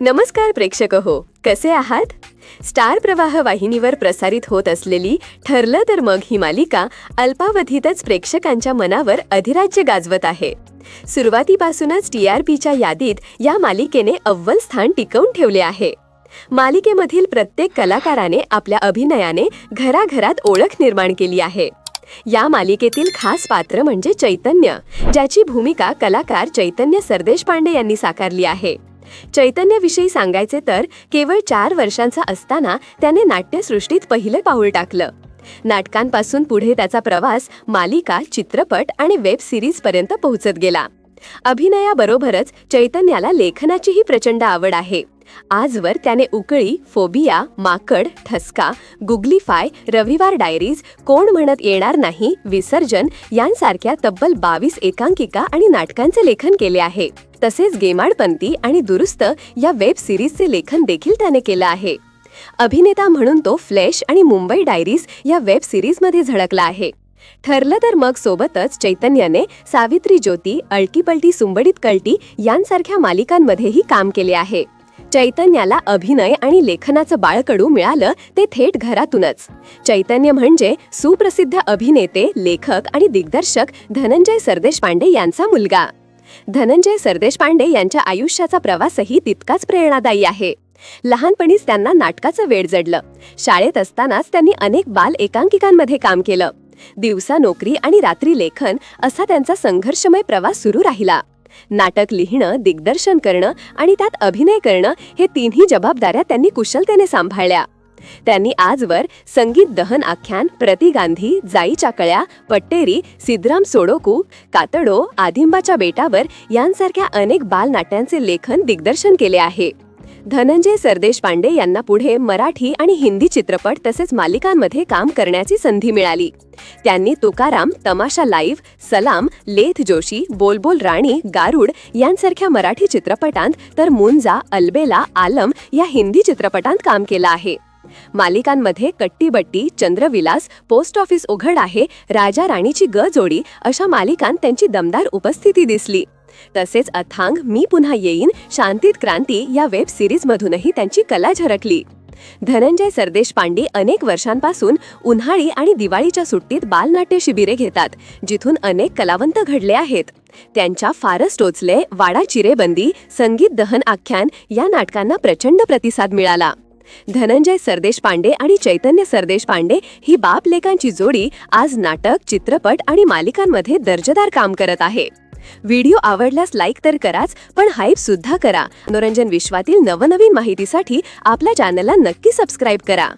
नमस्कार प्रेक्षक हो. कसे आहात? स्टार प्रवाह वाहिनीवर प्रसारित होत असलेली ठरलं तर मग ही मालिका अल्पावधीतच प्रेक्षकांच्या मनावर अधिराज्य गाजवत आहे. सुरुवातीपासूनच टी आर पीच्या यादीत या मालिकेने अव्वल स्थान टिकवून ठेवले आहे. मालिकेमधील प्रत्येक कलाकाराने आपल्या अभिनयाने घराघरात ओळख निर्माण केली आहे. या मालिकेतील खास पात्र म्हणजे चैतन्य ज्याची भूमिका कलाकार चैतन्य सरदेश पांडे यांनी साकारली आहे. चैतन्याविषयी सांगायचे तर केवळ चार वर्षांचा असताना त्याने नाट्यसृष्टीत पहिलं पाऊल टाकलं. नाटकांपासून पुढे त्याचा प्रवास मालिका चित्रपट आणि वेब सिरीजपर्यंत पोहोचत गेला. अभिनयाबरोबरच चैतन्याला लेखनाचीही प्रचंड आवड आहे. आजवर त्याने उकळी फोबिया माकड ठसका गुगलीफाय रविवार डायरीज कोण म्हणत येणार नाही विसर्जन यांसारख्या तब्बल बावीस एकांकिका आणि नाटकांचे लेखन केले आहे. तसेच गेमाडपंती आणि दुरुस्त या वेब सिरीजचे लेखन देखील त्याने केलं आहे. अभिनेता म्हणून तो फ्लॅश आणि मुंबई डायरीज या वेब सिरीजमध्ये झळकला आहे. ठरलं तर मग सोबतच चैतन्याने सावित्री ज्योती अळकीपलटी सुंबडीत कळटी यांसारख्या मालिकांमध्येही काम केले आहे. चैतन्याला अभिनय आणि लेखनाचं बाळकडू मिळालं ते थेट घरातूनच. चैतन्य म्हणजे सुप्रसिद्ध अभिनेते लेखक आणि दिग्दर्शक धनंजय सरदेश पांडे यांचा मुलगा. धनंजय सरदेश पांडे यांच्या आयुष्याचा प्रवासही तितकाच प्रेरणादायी आहे. लहानपणीच त्यांना नाटकाचं वेळ जडलं. शाळेत असतानाच त्यांनी अनेक बाल एकांकिकांमध्ये काम केलं. दिवसा नोकरी आणि रात्री लेखन असा त्यांचा संघर्षमय प्रवास सुरू राहिला. नाटक लिहिणं दिग्दर्शन करणं आणि त्यात अभिनय करणं हे तिन्ही जबाबदाऱ्या त्यांनी कुशलतेने सांभाळल्या. त्यांनी आजवर संगीत दहन आख्यान प्रति गांधी जाईच्या कळ्या पट्टेरी सिद्धराम सोडोकू कातडो आदिंबाच्या बेटावर यांसारख्या अनेक बालनाट्यांचे लेखन दिग्दर्शन केले आहे. धनंजय सरदेश पांडे यांना पुढे मराठी आणि हिंदी चित्रपट तसेच मालिकांमध्ये काम करण्याची संधी मिळाली. त्यांनी तुकाराम तमाशा लाईव्ह सलाम लेथ जोशी बोलबोल राणी गारुड यांसारख्या मराठी चित्रपटांत तर मुंजा अलबेला आलम या हिंदी चित्रपटांत काम केलं आहे. मालिकांमध्ये कट्टीबट्टी चंद्रविलास पोस्ट ऑफिस उघड आहे राजा राणीची ग जोडी अशा मालिकांत त्यांची दमदार उपस्थिती दिसली. तसेच अथांग मी पुन्हा येईन. शांतीत क्रांती या वेब सिरीजमधूनही त्यांची कला झरकली. धनंजय सरदेश पांडे अनेक वर्षांपासून उन्हाळी आणि दिवाळीच्या सुट्टीत बालनाट्य शिबिरे घेतात जिथून अनेक कलावंत घडले आहेत. त्यांच्या फारस टोचले वाडा चिरेबंदी संगीत दहन आख्यान या नाटकांना प्रचंड प्रतिसाद मिळाला. धनंजय सरदेश पांडे आणि चैतन्य सरदेश पांडे ही बाप लेखांची जोडी आज नाटक चित्रपट आणि मालिकांमध्ये दर्जेदार काम करत आहे. व्हिडिओ आवडल्यास लाईक तर कराच पण हाईप सुद्धा करा. मनोरंजन विश्वातील नवनवीन माहितीसाठी आपल्या चॅनलला नक्की सबस्क्राईब करा.